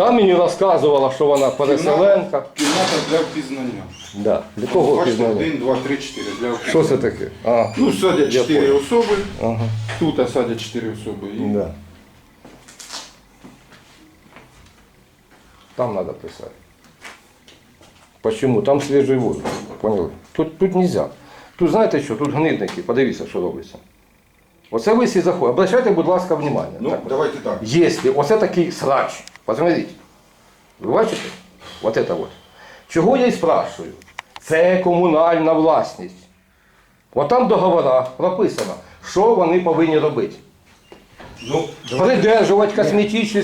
Там мені розказувала, що вона переселенка. Кімната для впізнання. Да. Для кого Бачите, пізнання? один, два, три, чотири. Для Що це таке? А, Ну, садять Я чотири понял. особи. ага. Тут садять чотири особи. І... Да. Там надо писать. Почему? Там свежий воздух. Поняли? Тут, тут нельзя. Тут знаєте що? Тут гнидники. Подивіться, що робиться. Оце ви всі заходите. Обращайте, будь ласка, внимание. Ну, Так от. давайте так. Если оце такий срач, посмотрите, ви бачите? Вот это вот. Чого я і спрашиваю? Це комунальна власність. От там в договорах прописано, що вони повинні робити. Ну, Придержувати косметичні.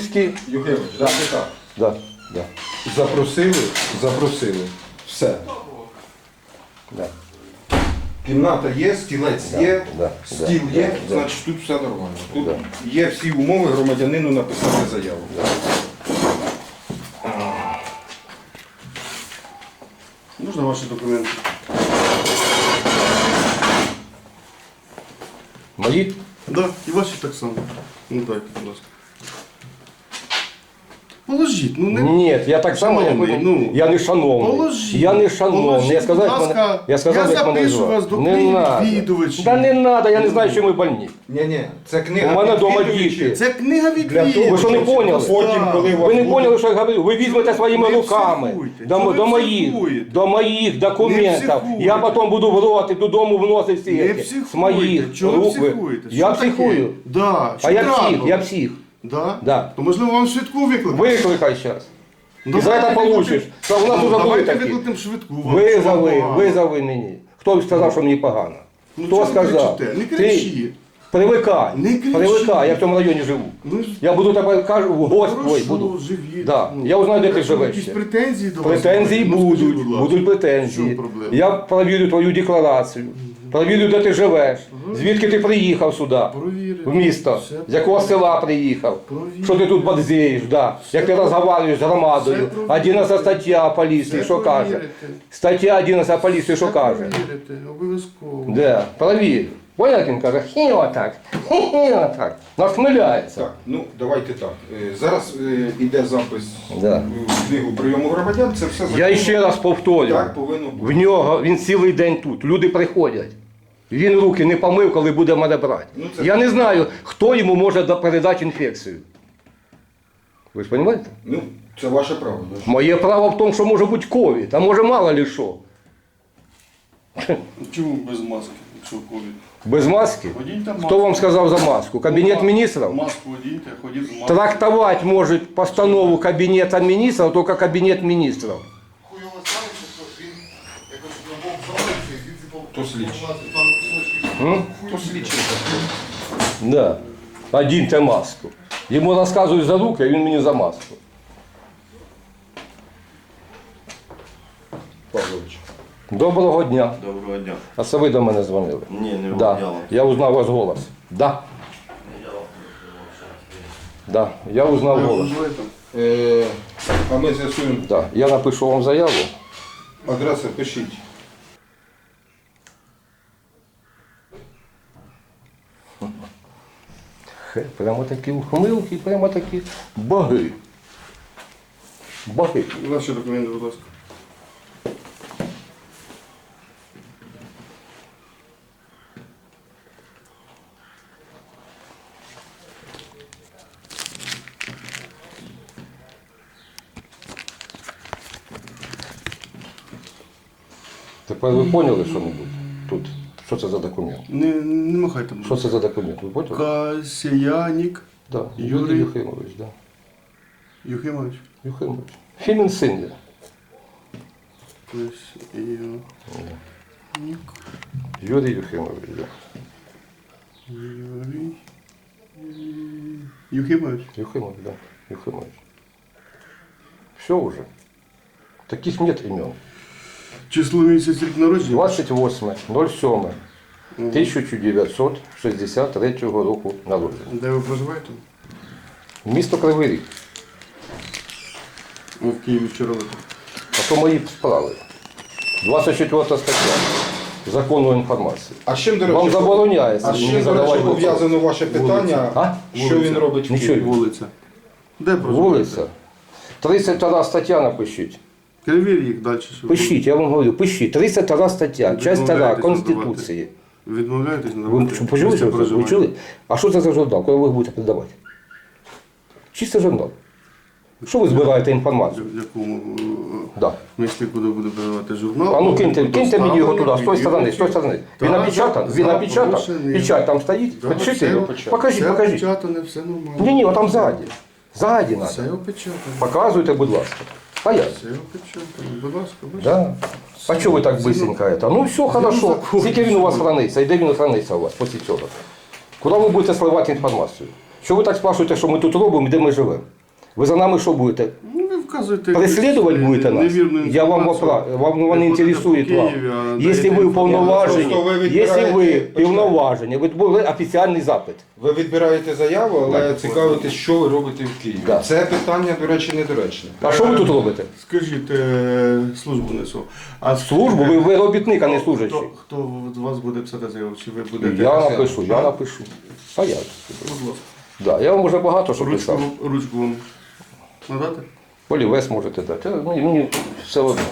Так. Да, да, Запросили, запросили. Все. да. Кімната є, стілець Да, є, да, стіл да, є, да. значить тут все нормально. Тут є всі умови громадянину написати заяву. Можна ваші документи? Мої? Да, і ваші так само. Ну так, будь ласка. Положіть, ну не. Ні, я так само не Шановний, ну, Я не шановний. Положіть. Я не шановний. Положіть, Я сказав, будь як ласка, мене, я сказав, я як мене запишу звати. вас до Не книги надо. відвідувачів. Да не треба, я не знаю, що ми больні. Ні, ні, це книга. У мене дома відвідувачів. діти. Це книга від Для того, Ви що не поняли? Потім, коли у вас Ви не буде- поняли, що я говорю? Ви візьмете своїми Не руками психуйте. до, Чого ви до моїх, психуєте? до моїх документів. психуйте. Я потім буду в роти додому вносити всі Не ці. психуйте. моїх Чого ви рук. психуєте? Я Що таке? психую. Да. А що я псих, я псих. Да? Да. То можливо вам швидку викликати? Викликай зараз. І за це получиш. Що у нас Ну, уже були Давайте такі. викликаємо швидку. вам, що вам Визови, погано. визови мені. Хто сказав, що мені погано? Ну, Хто чого ви сказав? кричите? Не кричіть. привикай. Не кричіть. Привикай, я в цьому районі живу. Ну, ж- Я буду тебе кажу, в гость твой Хорошо, буду. живіть. Да. Ну, Я узнаю, де ти якщо живеш Якісь ще. претензії до вас? Претензії Ну, будуть, будуть претензії. Я провірю твою декларацію, провірю, де ти живеш, звідки ти приїхав сюди, Провірю. в місто, Все з якого села приїхав, Провірю. що ти тут бадзеєш, да. як ти розмовляєш з громадою. Все провірю. 11 стаття поліції, Все що каже? провірите. Стаття 11 поліції, що каже? Провірите, обов'язково. Де? Провір. Понял, як він каже, хі отак, хі отак. Насмиляється. Так, ну давайте так. Е, Зараз е, іде запис Да. в книгу прийому громадян. Це все Я законно. ще раз повторюю. Так повинно бути. В нього він цілий день тут. Люди приходять. Він руки не помив, коли буде мене брати. Ну, це- Я не знаю, хто йому може да- передати інфекцію. Ви ж розумієте? Ну, це ваше право. да. Моє право в тому, що може бути ковід, а може мало ли що. Чому без маски, якщо ковід? Без маски? Одіньте маску. Хто вам сказав за маску? Кабінет міністрів? Маску одіньте, ходіть з маскою. Трактовать может постанову Кабинета министров только Кабинет министров. Хуйово ставиться, що він якось на бок завалився і звідси по- То слідчий. М? То слідчий. Да. Одіньте маску. Йому розказують за руки, а він мені за маску. Павлович. Доброго дня. Доброго дня. А це ви до мене дзвонили? Ні, не Да. Я узнав ваш голос. Да. Да. Я узнав голос. Е, а ми з'ясуємо Да. Я напишу вам заяву. адреси, пишіть. Хе, Прямо такі ухмилки, прямо такі боги. Боги. Ваші документи, будь ласка. Тепер ви поняли що-небудь тут? Що це за документ? Не, не махайте. будь Що це за документ? Ви поняли? Касіянік Да. Юрій. Юрій Юхимович, да. Юхимович. Юхимович. Фімін син є. Касіянік Юрій Юхимович, да. Юрій. Юхимович. Юхимович, да. Юхимович. Все уже. Таких нет имен. Число місяць рік народження. 28 07 1963 року народження. Де ви проживаєте? Місто Кривий Ріг. Ми в Києві вчора летали. А то мої справи. 24 стаття закону інформації. А з чим, до речі, Вам забороняється а з мені чим, до задавати речі, вопроси. пов'язано ваше питання? А? Що він робить в Нічого. Києві? Вулиця. Де проживаєте? Вулиця. 32 стаття напишіть. Перевір їх далі. Що Пишіть, я вам говорю, пишіть. 32 стаття, Ви часть 2 відмовляєтесь Конституції. Ви відмовляєтесь Ви надавати що, почули, що це? ви чули? А що це за журнал, коли ви будете передавати? Чисто журнал. Що ви збираєте інформацію? В якому е, Да. місці, куди буде передавати журнал? А ну киньте, киньте мені його туди, з тої сторони, з тої сторони. Він Так, напечатан, він напечатан, печать там стоїть, Да, все його. опечатано. Покажіть, Все покажіть. опечатане, все нормально. Ні, ні, отам ззаді. Ззаді Все опечатане. Показуйте, будь ласка. А я? Будь ласка. Да. А чого ви так быстренько это? Ну все хорошо. Скільки він у вас храниться? І де він храниться у вас після цього? Куди ви будете сливати інформацію? Що ви так спрашуєте, що ми тут робимо і де ми живемо? Ви за нами що будете? Ну, ви вказуєте... Преследовать будете нас? Я вам вопра... вам вони інтересують вам. Якщо ви уповноважені, Просто ви якщо ви відбираєте- повноважені, ви були офіційний запит. Ви відбираєте заяву, але Так. цікавитесь, що ви робите в Києві. Да. Це питання, до речі, недоречне. А що ви тут робите? Скажіть, е, службу несу. А Службу, ви, ви робітник, а не служащий. Хто, хто з вас буде писати заяву? Чи ви будете? Я напишу, я напишу. А як? Будь ласка. Да, я вам вже багато що Ручку, писав. ручку вам надати? Олівець можете дати. Мені, мені все одно.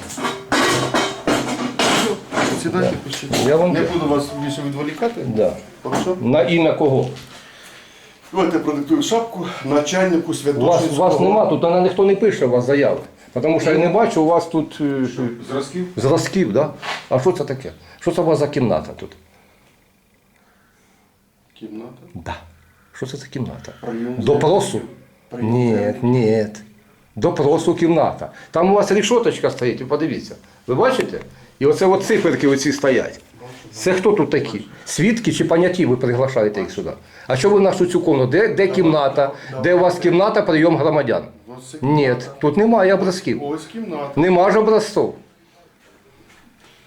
Сідайте, пишіть. Я вам Не дякую. буду вас більше відволікати. Да. Хорошо? На ім'я кого? Давайте продиктую шапку начальнику У вас, Святошинського. вас нема, тут вона ніхто не пише у вас заяви. Тому що я не бачу у вас тут е, Зразків? зразків, да? А що це таке? Що це у вас за кімната тут? Кімната. Да. Що це за кімната? Прийом Допросу? Прийом Ні, ні. Допросу кімната. Там у вас рішоточка стоїть, ви подивіться. Ви бачите? І оце от циферки оці стоять. Це хто тут такі? Свідки чи поняті ви приглашаєте їх сюди? А що ви в нашу цю комнату? Де, де кімната? Де у вас кімната прийом громадян? Ні, тут немає образків. Ось кімната. Нема ж образців.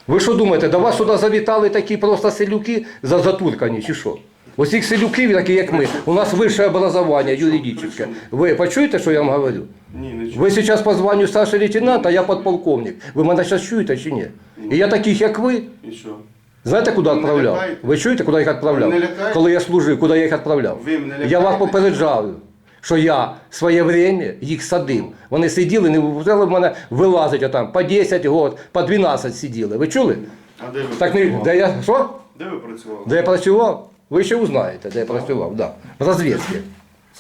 Ви що думаєте, до вас сюди завітали такі просто селюки за- затуркані чи що? Цих селюків, такі як ми, у нас вище образування юридичне. Ви почуєте, що я вам говорю? Ні, не чую. Ви зараз по званню старший лейтенант, а я подполковник. Ви мене зараз чуєте чи ні? І я таких, як ви, І що? знаєте, куди відправляв? Ви чуєте, куди їх відправляв? Коли я служив, куди я їх відправляв? Я вас лякаєте? попереджав, що я своє время їх садив. Вони сиділи, не взяли в мене вилазити там по 10 років, по 12 сиділи. Ви чули? А де ви Так працювали? де я що? Де ви працювали? Де я працював? Ви ще узнаєте, де я працював. Да. В розвідці.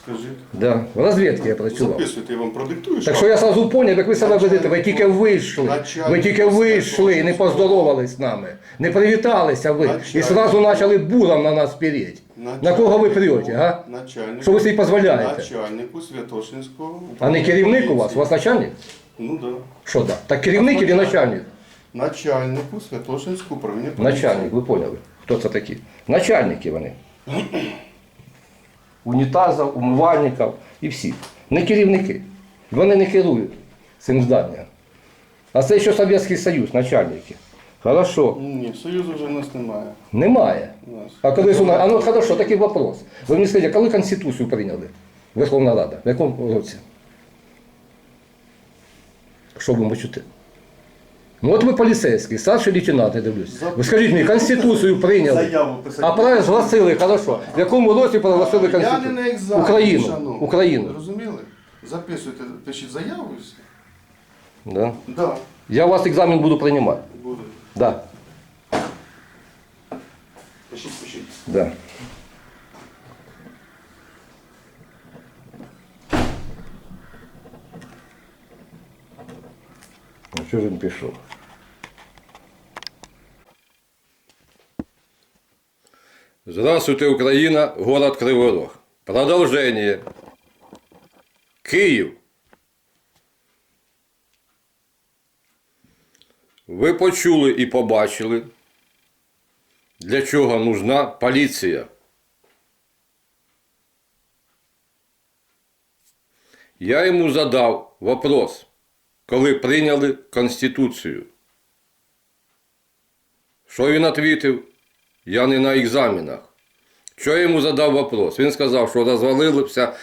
Скажіть. Да. В розвідці я працював. Записуйте, я вам продиктую. Так що я сразу поняв, як ви себе ведете, ви тільки вийшли. Ви тільки вийшли, і не поздоровались з нами, не привіталися ви. І сразу почали буром на нас переть. На кого ви прете, га? Що ви собі дозволяєте? Начальнику Святошинського. А не керівник у вас? У вас начальник? Ну да. Що так? Так керівник чи начальник? Начальнику Святошинського управління поліції. Начальник, ви поняли. Хто це такі? Начальники вони. Унітазів, умивальників і всі. Не керівники. Вони не керують цим зданням. А це ще Совєтський Союз, начальники. Хорошо. Ні, Союзу вже в нас немає. Немає. Нас. А коли у нас, а ну хорошо, такий вопрос. Ви мені скажіть, коли Конституцію прийняли? Верховна Рада? В якому році? Що ви мочите? Ну от ви поліцейський, старший лейтенант, я дивлюсь. Ви скажіть мені, Конституцію прийняли. Заяву писати. А правильно згласили, хорошо. В якому році проголосили Я не Конституцію? на екзамен. Україну. шановний. Україну. Розуміли? Записуйте, пишіть заяву і все. Да. Да, Я у вас екзамен буду приймати. буде. Да. Пишіть, пишіть. Да. Ну, що ж він пішов? Здравствуйте, Украина, город Кривой Рог. Продолжение. Київ. Ви почули і побачили, для чого нужна поліція. Я йому задав вопрос, коли прийняли Конституцію. Що він відповів? Я не на екзаменах. Що я йому задав вопрос? Він сказав, що розвалилися,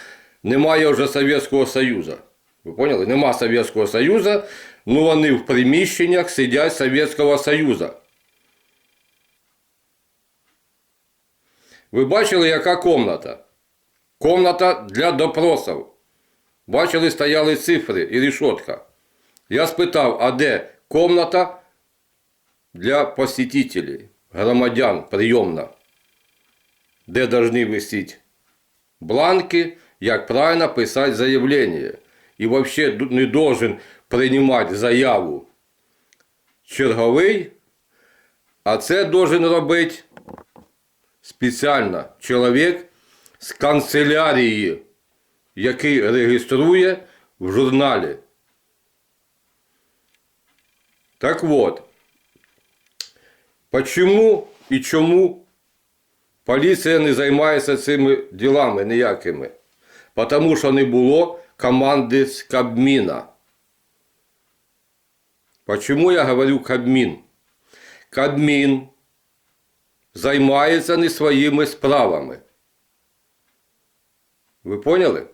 немає вже Совєтського Союзу. Ви поняли? Нема Совєтського Союзу, ну вони в приміщеннях сидять Совєтського Союзу. Ви бачили, яка комната? Комната для допросів. Бачили, стояли цифри і рішотка. Я спитав, а де комната для посетителей, громадян, прийомна, де повинні висіти бланки, як правильно писати заявлення. І взагалі не должен приймати заяву черговий, а це должен робити спеціально чоловік з канцелярії, який реєструє в журналі. Так вот, почему і чому поліція не займається цими ділами ніякими? Потому що не було команди з Кабміна. Почему я говорю Кабмін? Кабмін займається не своїми справами. Ви поняли?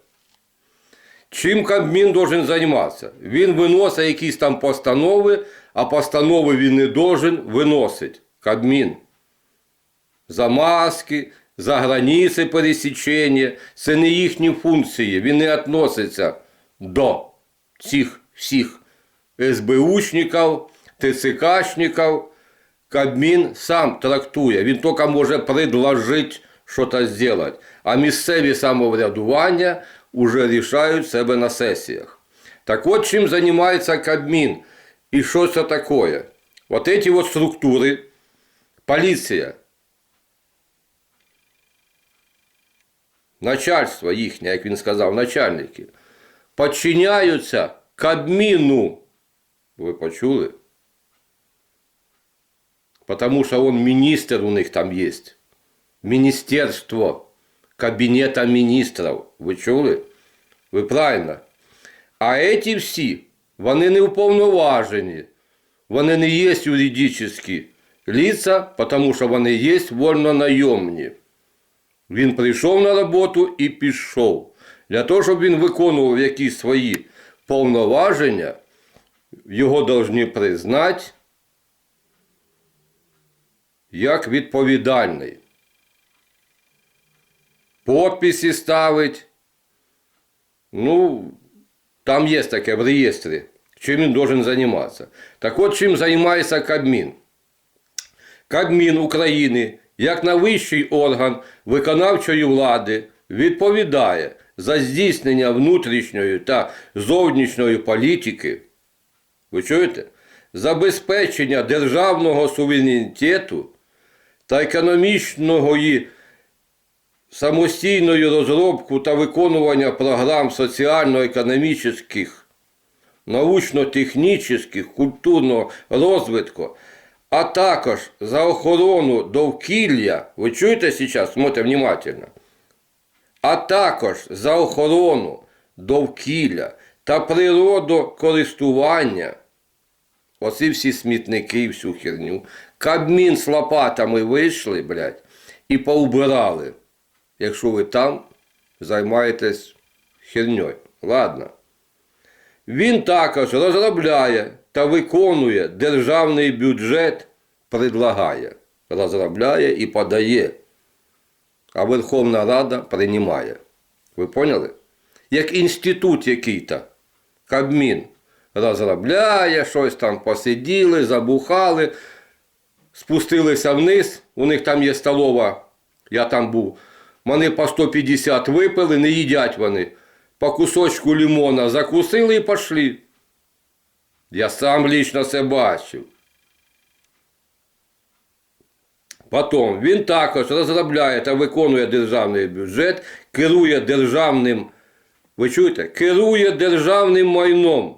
Чим Кабмін должен займатися? Він виносить якісь там постанови, а постанови він не должен виносити. Кабмін. За маски, за границі пересічення. Це не їхні функції. Він не відноситься до цих всіх СБУшників, ТЦКшників. Кабмін сам трактує. Він тільки може предложити щось зробити. А місцеві самоврядування вже рішають себе на сесіях. Так от чим займається Кабмін і що це таке? Вот эти вот структури, поліція, начальство їхнє, як він сказав, начальники, підчиняються Кабміну. Ви почули? Потому что он министр у них там есть. Министерство Кабинета министров. Ви чули? Ви правильно. А эти всі, вони не уповноважені. Вони не є юридичні Лица, тому що вони є вольно-найомні. Він прийшов на роботу і пішов. Для того, щоб він виконував якісь свої повноваження, його повинні признати як відповідальний. Подписи ставить. Ну, там є таке в реєстрі, чим він должен займатися. Так от чим займається Кабмін. Кабмін України, як найвищий орган виконавчої влади, відповідає за здійснення внутрішньої та зовнішньої політики. Ви чуєте? Забезпечення державного суверенітету та економічної самостійної розробку та виконування програм соціально-економічних, научно-технічних, культурного розвитку, а також за охорону довкілля, ви чуєте зараз, смотрите внимательно, а також за охорону довкілля та природокористування. Оці всі смітники і всю херню. Кабмін з лопатами вийшли, блядь, і поубирали, якщо ви там займаєтесь херньою. Ладно. Він також розробляє та виконує державний бюджет, предлагає, розробляє і подає. А Верховна Рада приймає. Ви поняли? Як інститут який-то. Кабмін розробляє, щось там посиділи, забухали, спустилися вниз. У них там є столова, я там був. Вони по 150 випили, не їдять вони. По кусочку лимона закусили і пішли. Я сам лично це бачив. Потім він також розробляє та виконує державний бюджет, керує державним, ви чуєте, керує державним майном.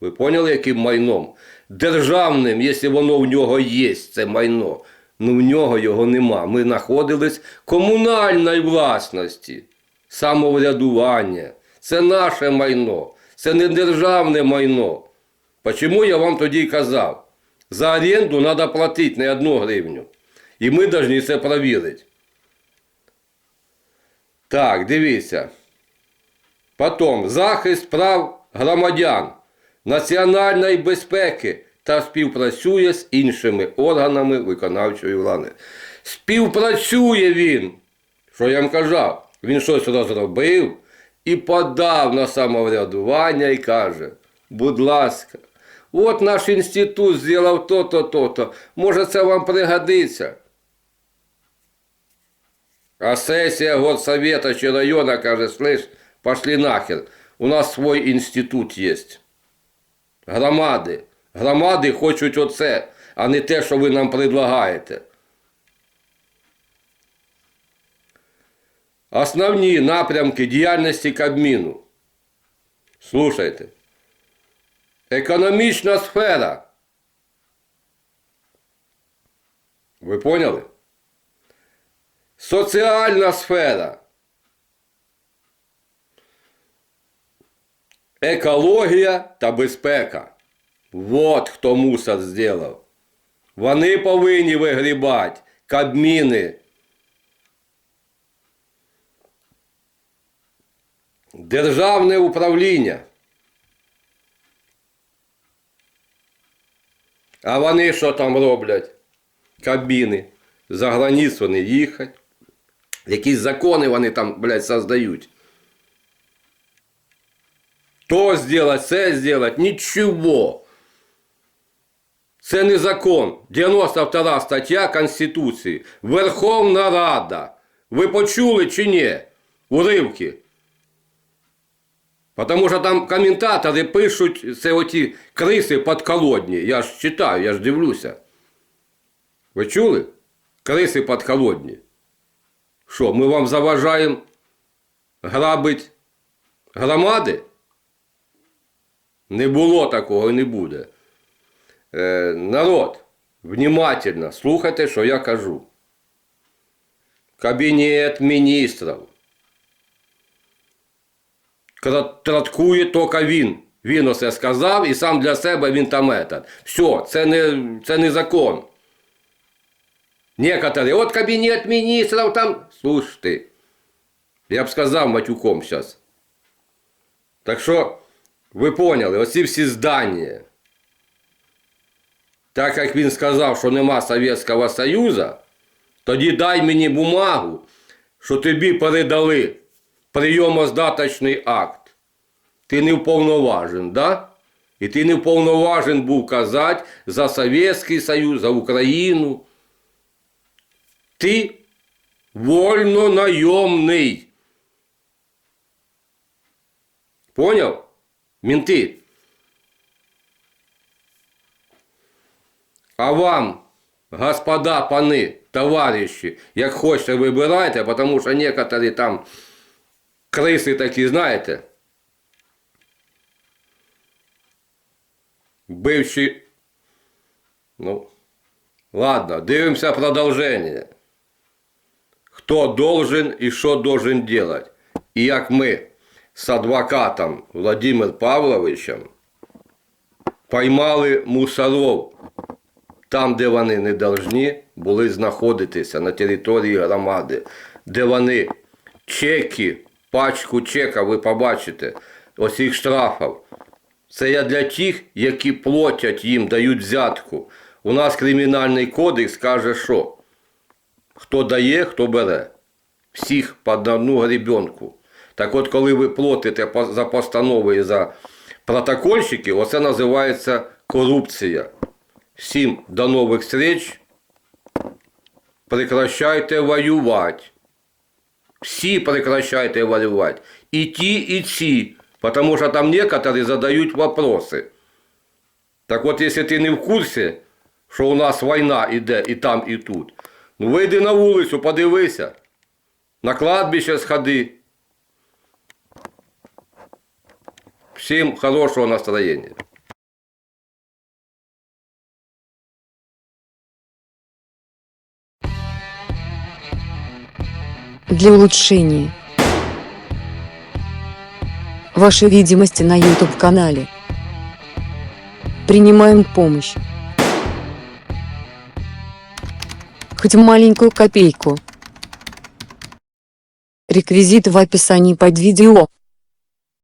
Ви поняли, яким майном? Державним, якщо воно в нього є, це майно. Ну в нього його нема. Ми знаходились комунальній власності, самоврядування. Це наше майно, це не державне майно. Чому я вам тоді казав? За оренду треба платити не одну гривню. І ми повинні це перевірити. Так, дивіться. Потім захист прав громадян, національної безпеки та співпрацює з іншими органами виконавчої влади. Співпрацює він. Що я вам казав? Він щось розробив, і подав на самоврядування і каже, будь ласка, от наш інститут зробив то-то, то-то, може це вам пригодиться. А сессия горсовета чи района каже, слышь, пошли нахер, у нас свой інститут есть. Громади. Громади хочуть оце, а не те, що ви нам предлагаєте. Основні напрямки діяльності Кабміну. Слушайте. Економічна сфера. Ви поняли? Соціальна сфера. Екологія та безпека. Вот хто мусор зробив. Вони повинні вигрібати кабміни. Державне управління. А вони що там роблять? Кабіни. За границю не їхать. Якісь закони вони там, блядь, создають. То сделать, це сделать, нічого. Це не закон. 92 стаття Конституції. Верховна Рада. Ви почули чи ні? Уривки. Потому що там коментатори пишуть, це оті криси подколодні. Я ж читаю, я ж дивлюся. Ви чули? Криси подколодні. Що, ми вам заважаємо грабить громади? Не було такого і не буде. Е, народ, внимательно слухайте, що я кажу. Кабінет міністрів. Кра- Траткує тільки він. Він усе сказав і сам для себе він там этот. Все, це не, це не закон. Некоторые, от кабінет міністрів там. Слушайте, я б сказав матюком зараз. Так що, ви поняли, оці всі здання. Так як він сказав, що нема Совєтського Союзу, тоді дай мені бумагу, що тобі передали прийомоздаточний акт. Ти не вповноважен, да? І ти не вповноважен був казати за Совєтський Союз, за Україну. Ти вольно найомний. Поняв? Мінти. А вам, господа, пани, товариші, як хочете, вибирайте, тому що некоторі там криси такі, знаєте, бивші, ну, ладно, дивимося продовження. Хто должен і що должен делать. І як ми з адвокатом Владимиром Павловичем поймали мусоров там, де вони не должні були знаходитися на території громади, де вони чеки, пачку чека, ви побачите, ось їх штрафів. Це я для тих, які платять їм, дають взятку. У нас кримінальний кодекс каже, що хто дає, хто бере. Всіх по одну гребенку. Так от, коли ви платите за постанови і за протокольщики, оце називається корупція. Всім до нових встреч. Прекращайте воювати. Всі прекращайте воювати. І ті, і ці. Потому що там некоторі задають вопроси. Так от, якщо ти не в курсі, що у нас війна іде і там, і тут, ну вийди на вулицю, подивися. На кладбище сходи. Всім хорошого настроєння. Для улучшения вашей видимости на YouTube-канале. Принимаем помощь. Хоть маленькую копейку. Реквизиты в описании под видео.